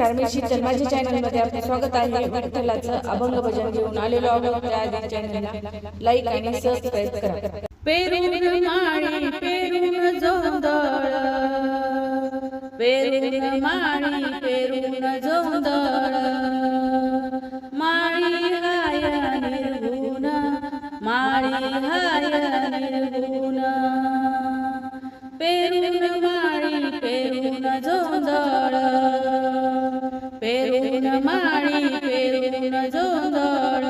नमस्कार जन्माच्या चॅनलमध्ये आपले स्वागत आहे. विठ्ठलाचं अभंग भजन घेऊन आलेलो आहोत. त्या आधी चॅनलला लाईक आणि सबस्क्राईब करा. पेरून माळी पेरून जोंदळ पेरून माळी पेरून जोंदळ माळी हाय निर्गुण माळी हाय निर्गुण पेरून माळी पेरून जोंदळ माळी पेरून जोंदळ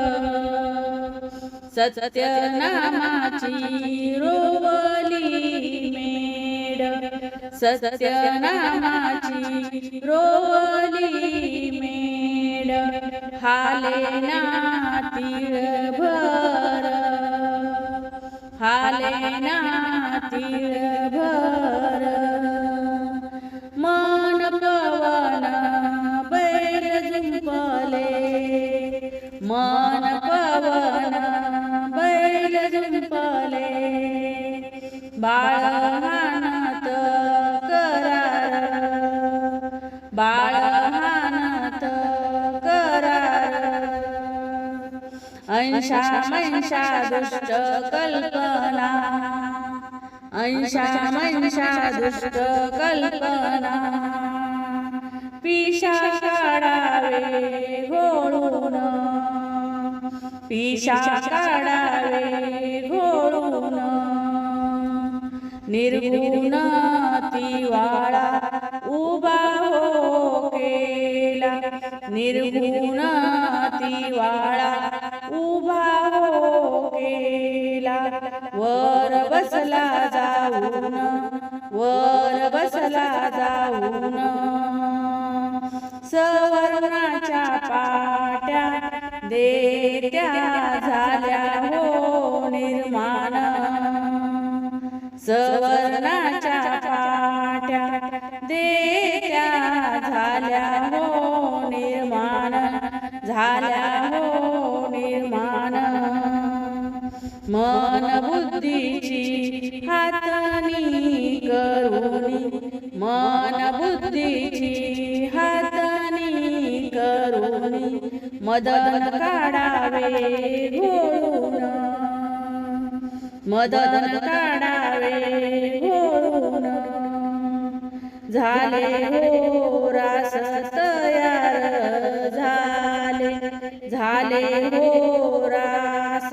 सत्य नामाची रोवली मेड सत्य नामाची रोवली मेड हाले नातीळ भर हाले नातीळ भर मन पवन बैल झुंपले. बाळ हानत करार. बाळ हानत करार. अंशा मंशा दुष्ट कल्पना. अंशा मंशा दुष्ट कल्पना. पिशा पिशा काढावे घोळून निर्गुण तिवाळा उभा हो केला. निर्गुण तिवाळा उभा हो केला. वर बसला जाऊन वर बसला जाऊन सवर्णाच्या पा देत्या झाल्या हो निर्माण सवर्णाच्या पाट्या देत्या झाल्या हो निर्माण झाल्या हो निर्माण मन बुद्धीची हातानी करुणी मन बुद्धीची मदन काढावे घोळून मदन काढावे घोळून झाले हो रास तयार झाले. झाले हो रास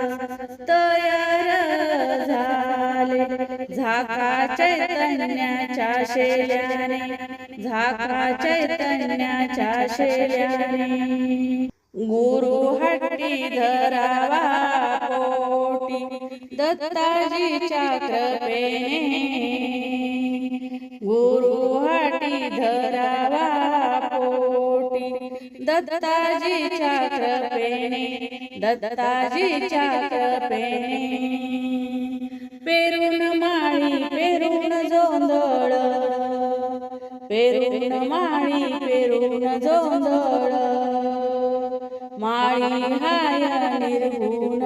तयार झाले. झाका चैतन्याच्या शेल्याने झाका चैतन्याच्या शेल्याने. गुरु हट्टी धरावा पोटी दत्ताजीच्या कृपेने गुरु हट्टी धरावा पोटी दत्ताजीच्या कृपेने दत्ताजीच्या कृपेने पेरून माळी पेरून जोंदळ पेरून माळी पेरून जोंदळ माळी हाय निर्गुण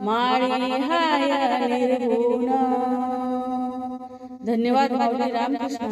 माळी हाय निर्गुण. धन्यवाद माऊली रामकृष्ण